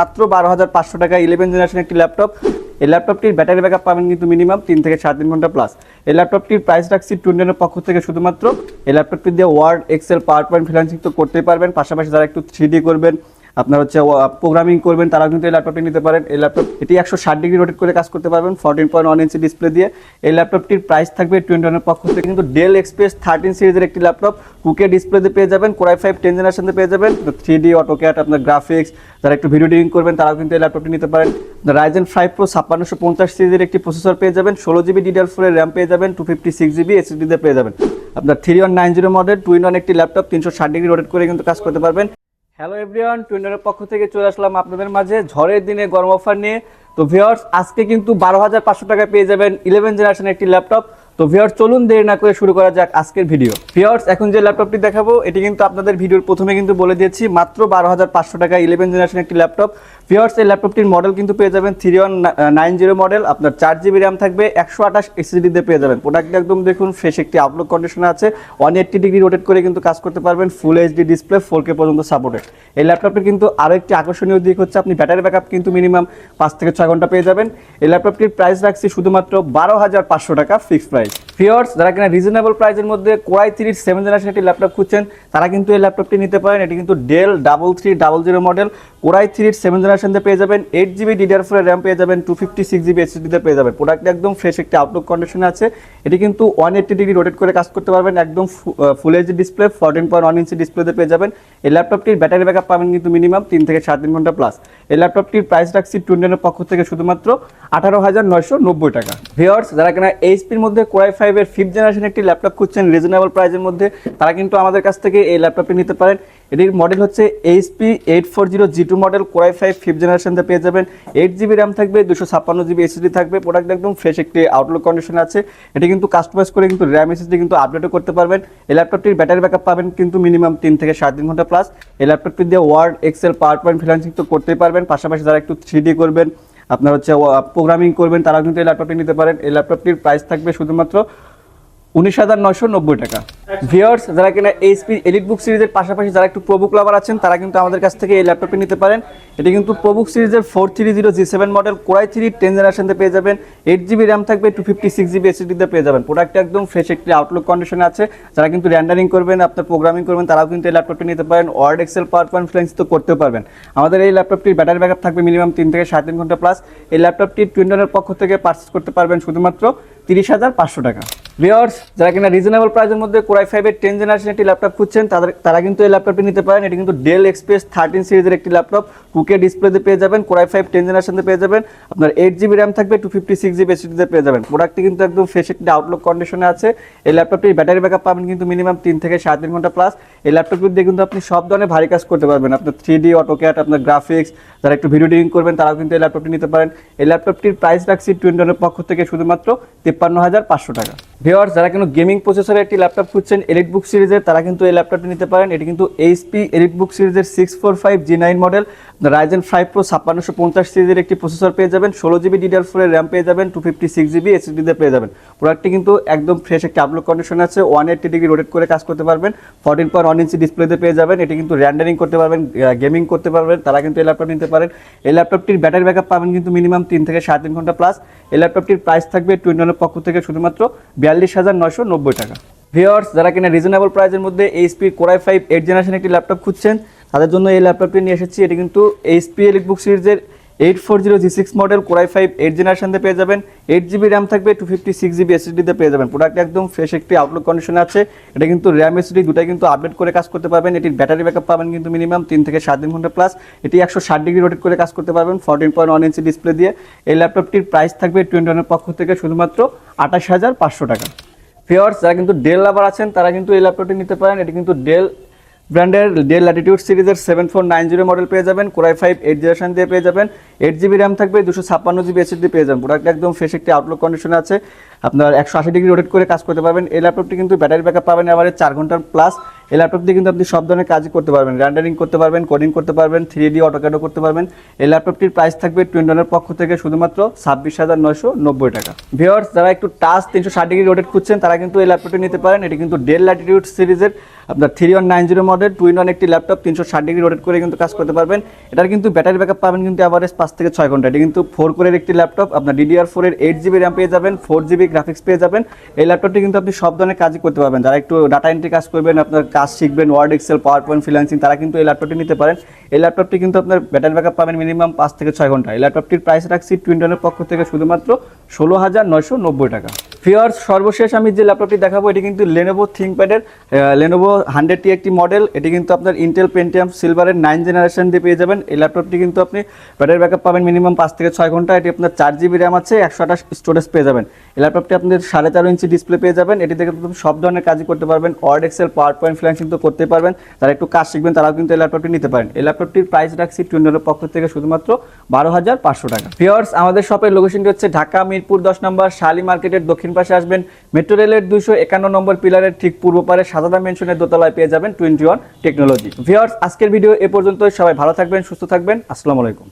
মাত্র বারো হাজার পাঁচশো টাকা ইলেভেন জেনারেশন একটি ল্যাপটপ এই ল্যাপটপটির ব্যাটারি ব্যাকআপ পাবেন কিন্তু মিনিমাম তিন থেকে সাড়ে তিন ঘণ্টা প্লাস এই ল্যাপটপটির প্রাইস রাখছি টুয়েন্টিনের পক্ষ থেকে শুধুমাত্র। এই ল্যাপটপটি দিয়ে word excel power point freelancing তো করতেই পারবেন। পাশাপাশি যারা একটু থ্রি করবেন আপনার হচ্ছে প্রোগ্রামিং করবেন তারা কিন্তু এই ল্যাপটপটি নিতে পারেন। এই ল্যাপটপ এটি একশো ষাট ডিগ্রি রোটেট করে কাজ করতে পারবেন fourteen point one inch display দিয়ে। এই ল্যাপটপটির প্রাইস থাকবে টোয়েন্টি ওয়ানের পক্ষ থেকে কিন্তু ডেল এক্সপ্রেস থার্টিন সিরিজের একটি ল্যাপটপ কুকে ডিসপ্লেতে পেয়ে যাবেন কোরাই ফাইভ টেন জেনারেশনে পেয়ে যাবেন। থ্রি ডি অটোক্যাট আপনার গ্রাফিক্স যারা একটু ভিডিও এডিটিং করবেন, তারাও কিন্তু এই ল্যাপটপটি নিতে পারেন। রাইজেন ফাইভ প্রো ছাপ্পান্নশো পঞ্চাশ সিরিজের একটি প্রসেসর পেয়ে যাবেন। ষোলো জিবি ডিডিআর ফোরের র্যাম পেয়ে যাবেন টু ফিফটি সিক্স জিবি এসএসডিতে পেয়ে যাবেন। আপনার three one nine zero model two in one একটি ল্যাপটপ তিনশো ষাট ডিগ্রি রোটেট করে কিন্তু কাজ করতে পারবেন। হ্যালো এভরিওয়ান টুইন্ডারের পক্ষ থেকে চলে আসলাম আপনাদের মাঝে। ঝড়ের দিনে গরম অফার নিয়ে। তো ভিওর্স আজকে কিন্তু বারো হাজার পাঁচশো টাকায় পেয়ে যাবেন ইলেভেন জেনারেশন একটি ল্যাপটপ তো ভিওর্স চলুন দেরি না করে শুরু করা যাক আজকের ভিডিও ভিওর্স এখন যে ল্যাপটপটি দেখাবো, এটি কিন্তু আপনাদের ভিডিওর প্রথমে কিন্তু বলে দিয়েছি, মাত্র বারো হাজার পাঁচশো টাকা ইলেভেন জেনারেশন একটি ল্যাপটপ ভিওর্স এই ল্যাপটপটির মডেল কিন্তু পেয়ে যাবেন three one nine zero model আপনার চার জিবি র্যাম থাকবে, একশো আঠাশ এসএসডিতে পেয়ে যাবেন। প্রোডাক্টটি একদম দেখুন ফ্রেশ একটি আপলোড কন্ডিশনে আছে। ওয়ান এইট্টি ডিগ্রি রোটেট করে কিন্তু কাজ করতে পারবেন full HD display four K পর্যন্ত সাপোর্টেড এই ল্যাপটপটির কিন্তু আরও একটি আকর্ষণীয় দিক হচ্ছে, আপনি ব্যাটারি ব্যাকআপ কিন্তু মিনিমাম পাঁচ থেকে ছয় ঘণ্টা পেয়ে যাবেন। এই ল্যাপটপটির প্রাইস রাখছি শুধুমাত্র বারো হাজার পাঁচশো টাকা ফিক্সড প্রাইস ফিওর্স যারা কিনা রিজনেবল প্রাইসের মধ্যে কোয়াই থ্রির সেভেন জেনারেশন একটি ল্যাপটপ খুঁজছেন, তারা কিন্তু এই ল্যাপটপটি নিতে পারেন। এটি কিন্তু Dell double three double zero model core i থ্রির সেভেন জেনারেশনতে পেয়ে যাবেন। Eight GB DDR four RAM পেয়ে যাবেন টু ফিফটি সিক্স জিবি এসএসডিতে পেয়ে যাবেন। প্রোডাক্টটি একদম ফ্রেশ একটি আউটলুক কন্ডিশনে আছে। এটি কিন্তু ওয়ান এইট্টি ডিগ্রি রোটেট করে কাজ করতে পারবেন। একদম full HD display fourteen point one inch ডিসপ্লেতে পেয়ে যাবেন। এই ল্যাপটপটির ব্যাটারি ব্যাকআপ পাবেন কিন্তু মিনিমাম তিন থেকে সাড়ে তিন ঘণ্টা প্লাস এই ল্যাপটপটির প্রাইস রাখছি টুয়েন্টিনের পক্ষ থেকে শুধুমাত্র আঠারো হাজার নয়শো নব্বই টাকা। ভিওর্স যারা কিনা এইচপির মধ্যে কোরাই ফাইভের ফিফথ জেনারেশন একটি ল্যাপটপ খুঁজছেন রিজনেবল প্রাইসের মধ্যে, তারা কিন্তু আমাদের কাছ থেকে এই ল্যাপটপটি নিতে পারেন। এটির মডেল হচ্ছে HP eight four zero G two model core i five fifth জেনারেশনতে পেয়ে যাবেন। এইট জিবি র্যাম থাকবে, দুশো ছাপ্পান্ন জিবি এসএসডি থাকবে প্রোডাক্ট একদম ফ্রেশ একটি আউটলুক কন্ডিশন আছে। এটি কিন্তু কাস্টমাইজ করে কিন্তু র্যাম এসএসডি কিন্তু আপডেটও করতে পারবেন। এই ল্যাপটপটির ব্যাটারি ব্যাকআপ পাবেন কিন্তু মিনিমাম তিন থেকে সাড়ে তিন ঘণ্টা প্লাস এই ল্যাপটপটি দিয়ে word excel power point freelancing তো করতেই পারবেন। পাশাপাশি যারা একটু থ্রি ডি করবেন আপনার হচ্ছে প্রোগ্রামিং করবেন তারা কিন্তু এই ল্যাপটপটি নিতে পারেন। এই ল্যাপটপটির প্রাইস থাকবে শুধুমাত্র উনিশ হাজার নয়শো নব্বই টাকা। ভিওর্স যারা কিনা এইচপি এলিট বুক সিরিজের পাশাপাশি যারা একটু প্রবুক লাভার আছেন, তারা কিন্তু আমাদের কাছ থেকে এই ল্যাপটপটি নিতে পারেন। এটি কিন্তু প্রবুক সিরিজের four three zero G seven model core i three ten জেনারেশনতে পেয়ে যাবেন। এইট জিবি র্যাম থাকবে টু ফিফটি সিক্স জিবি এসএসডিতে পেয়ে যাবেন। প্রোডাক্টটা একদম ফ্রেশ একটি আউটলুক কন্ডিশনে আছে। যারা কিন্তু র্যান্ডারিং করবেন, আপনার প্রোগ্রামিং করবেন, তারাও কিন্তু এই ল্যাপটপটি নিতে পারেন। Word excel power point freelance তো করতেও পারবেন। আমাদের এই ল্যাপটপটির ব্যাটারি ব্যাকআপ থাকবে মিনিমাম তিন থেকে সাড়ে তিন ঘণ্টা প্লাস এই ল্যাপটপটি টুইন্টনের পক্ষ থেকে পারচেস করতে পারবেন শুধুমাত্র তিরিশ হাজার পাঁচশো টাকা। ভিওর্স যারা কিনা রিজনেবল প্রাইসের মধ্যে কোরাই ফাইভের টেন জেনারেশন একটি ল্যাপটপ খুঁজছেন, তাদের, তারা কিন্তু এই ল্যাপটপটি নিতে পারেন। এটি কিন্তু ডেল এক্সপ্রেস থার্টিন সিরিজের একটি ল্যাপটপ কুকে ডিসপ্লেতে পেয়ে যাবেন কোরাই ফাইভ টেন জেনারেশনতে পেয়ে যাবেন। আপনার এইট জিবি র্যাম থাকবে টু ফিফটি সিক্স জিবি এসিডিতে পেয়ে যাবেন। প্রোডাক্টটি কিন্তু একদম ফ্রেশ একটি আউটলুক কন্ডিশনে আছে। এই ল্যাপটপটির ব্যাটারি ব্যাকআপ পাবেন কিন্তু মিনিমাম তিন থেকে সাড়ে তিন ঘণ্টা প্লাস এই ল্যাপটপটি দিয়ে কিন্তু আপনি সব ধরনের ভারী কাজ করতে পারবেন। আপনার থ্রি ডি অটোক্যাট আপনার গ্রাফিক্স যারা একটু ভিডিও এডিটিং করবেন, তারাও কিন্তু এই ল্যাপটপটি নিতে পারেন। এই ল্যাপটপটির প্রাইস রাখছি টুয়েন্টনের পক্ষ থেকে শুধুমাত্র তিপ্পান্ন হাজার পাঁচশো টাকা। ভিওয়ার্স যারা কিন্তু গেমিং প্রসেসরের একটি ল্যাপটপ খুঁজছেন এলিট বুক সিরিজের তারা কিন্তু এই ল্যাপটপটি নিতে পারেন। এটি কিন্তু এইচপি এলিট বুক সিরিজের six four five G nine model Ryzen five pro ছাপ্পান্নশো পঞ্চাশ সিরিজের একটি প্রসেসর পেয়ে যাবেন। ষোলো জিবি ডিডিআর ফোরের র্যাম পেয়ে যাবেন টু ফিফটি সিক্স জিবি এসএসডিতে পেয়ে যাবেন। প্রোডাক্টটি কিন্তু একদম ফ্রেশ একটি আপলোড কন্ডিশন আছে ওয়ান এইট্টি ডিগ্রি রোটেট করে কাজ করতে পারবেন। ফোরটিন পয়েন্ট ওয়ান ইঞ্চি ডিসপ্লেতে পেয়ে যাবেন। এটি কিন্তু র্যান্ডারিং করতে পারবেন গেমিং করতে পারবেন, তারা কিন্তু এই ল্যাপটপ নিতে পারেন। এই ল্যাপটপটির ব্যাটারি ব্যাকআপ পাবেন কিন্তু মিনিমাম তিন থেকে সাড়ে তিন ঘণ্টা প্লাস এই ল্যাপটপটির প্রাইস থাকবে টুইন্টনের পক্ষ থেকে শুধুমাত্র বিয়াল্লিশ হাজার নয়শো নব্বই টাকা। ভিওয়ার্স যারা কিনা রিজনেবল প্রাইসের মধ্যে HP core i five eight generation একটি ল্যাপটপ খুঁজছেন, তাদের জন্য এই ল্যাপটপটি নিয়ে এসেছি। এটি কিন্তু এইচপি বুক সিরিজের eight four zero G six model core i five eight জেনারেশনতে পেয়ে যাবেন। এইট জিবি র্যাম থাকবে টু ফিফটি সিক্স জিবি এসএসডিতে পেয়ে যাবেন। প্রোডাক্ট একদম ফ্রেশ একটি আউটলুক কন্ডিশনে আছে। এটা কিন্তু র্যাম এসএসডি দুটাই কিন্তু আপডেট করে কাজ করতে পারবেন। এটির ব্যাটারি ব্যাকআপ পাবেন কিন্তু মিনিমাম তিন থেকে সাত দিন ঘণ্টা প্লাস এটি একশো ষাট ডিগ্রি রোটেট করে কাজ করতে পারবেন fourteen point one inch display দিয়ে। এই ল্যাপটপটির প্রাইস থাকবে টোয়েন্টি ওয়ানের পক্ষ থেকে শুধুমাত্র আঠাশ হাজার পাঁচশো টাকা। ফিওর্স যারা কিন্তু ডেল লাভার আছেন, তারা কিন্তু এই ল্যাপটপটি নিতে পারেন। এটি কিন্তু ডেল ব্র্যান্ডের ডেল ল্যাটিটিউড সিরিজের seven four nine zero model পেয়ে যাবেন কোরাই ফাইভ এইট জেনারেশন দিয়ে পেয়ে যাবেন এইট জিবি র্যাম থাকবে, দুশো ছাপ্পান্ন জিবি এসএসডি পেয়ে যাবেন। প্রোডাক্ট একদম ফ্রেশ একটি আউটলুক কন্ডিশন আছে। আপনার একশো আশি ডিগ্রি রোটেট করে কাজ করতে পারবেন। এই ল্যাপটপটি কিন্তু ব্যাটারি ব্যাকআপ পাবেন আবার চার ঘণ্টার প্লাস এই ল্যাপটপ দিয়ে কিন্তু আপনি সব ধরনের কাজই করতে পারবেন। র্যান্ডারিং করতে পারবেন কোডিং করতে পারবেন থ্রি ডি অটোক্যাডও করতে পারবেন। এই ল্যাপটপটির প্রাইস থাকবে টুইন্টনের পক্ষ থেকে শুধুমাত্র ছাব্বিশ হাজার নয়শো নব্বই টাকা। ভিওর্স যারা একটু টাচ তিনশো ষাট ডিগ্রি রোটেট খুঁজছেন, তারা কিন্তু এই ল্যাপটপটি নিতে পারেন। এটি কিন্তু ডেল ল্যাটিটিউড সিরিজের আপনার three one nine zero model two in one একটি ল্যাপটপ তিনশো ষাট ডিগ্রি রোটেট করে কিন্তু কাজ করতে পারবেন। এটার কিন্তু ব্যাটারি ব্যাকআপ পাবেন কিন্তু অ্যাভারেজ পাঁচ থেকে ছয় ঘণ্টা। এটি কিন্তু ফোর কোরের একটি ল্যাপটপ আপনার ডিডিআর ফোরের এইট জিবি র্যাম পেয়ে যাবেন ফোর জিবি গ্রাফিক্স পেয়ে যাবেন। এই ল্যাপটপটি কিন্তু আপনি সব ধরনের কাজই করতে পারবেন। যারা একটু ডাটা এন্ট্রি কাজ করবেন, আপনার কাজ শিখবেন word excel power point freelancing তারা কিন্তু এই ল্যাপটপটি নিতে পারেন। এই ল্যাপটপটি কিন্তু আপনার ব্যাটারি ব্যাকআপ পাবেন মিনিমাম পাঁচ থেকে ছয় ঘণ্টা। এই ল্যাপটপটির প্রাইস রাখছি টুইন্টনের পক্ষ থেকে শুধুমাত্র ষোলো হাজার নয়শো নব্বই টাকা। ফিয়ার্স সর্বশেষ আমি যে ল্যাপটপটি দেখাবো, এটি কিন্তু লেনোভো থিঙ্কপ্যাডের লেনোভো হান্ড্রেড টি একটি মডেল এটি কিন্তু আপনার ইন্টেল পেন্টিয়াম সিলভারের নাইন জেনারেশন দিয়ে পেয়ে যাবেন। এই ল্যাপটপটি কিন্তু আপনি ব্যাটারি ব্যাকআপ পাবেন মিনিমাম পাঁচ থেকে ছয় ঘণ্টা। এটি আপনার চার জিবি র্যাম আছে, একশো আঠাশ স্টোরেজ পেয়ে যাবেন। এই ল্যাপটপটি আপনি সাড়ে তেরো ইঞ্চি ডিসপ্লে পেয়ে যাবেন। এটি থেকে আপনি সব ধরনের কাজই করতে পারবেন। Word excel power point freelancing তো করতে পারবেন। যারা একটু কাজ শিখবেন, তারাও কিন্তু এই ল্যাপটপটি নিতে পারেন। এই ল্যাপটপটির প্রাইস রাখছি টুইন্ডারের পক্ষ থেকে শুধুমাত্র বারো হাজার পাঁচশো টাকা। ফিয়ার্স আমাদের শপের লোকেশনটি হচ্ছে ঢাকা মিরপুর দশ নম্বর শালি মার্কেটের দক্ষিণ পাশে আসবেন। মেট্রো রেলের দুশো একান্ন নম্বর পিলারের ঠিক পূর্ব পারে সাদাদা মেনশনের দোতলায় পেয়ে যাবেন টোয়েন্টি ওয়ান টেকনোলজি ভিওর্স আজকের ভিডিও এ পর্যন্ত সবাই ভালো থাকবেন, সুস্থ থাকবেন। আসসালামু আলাইকুম।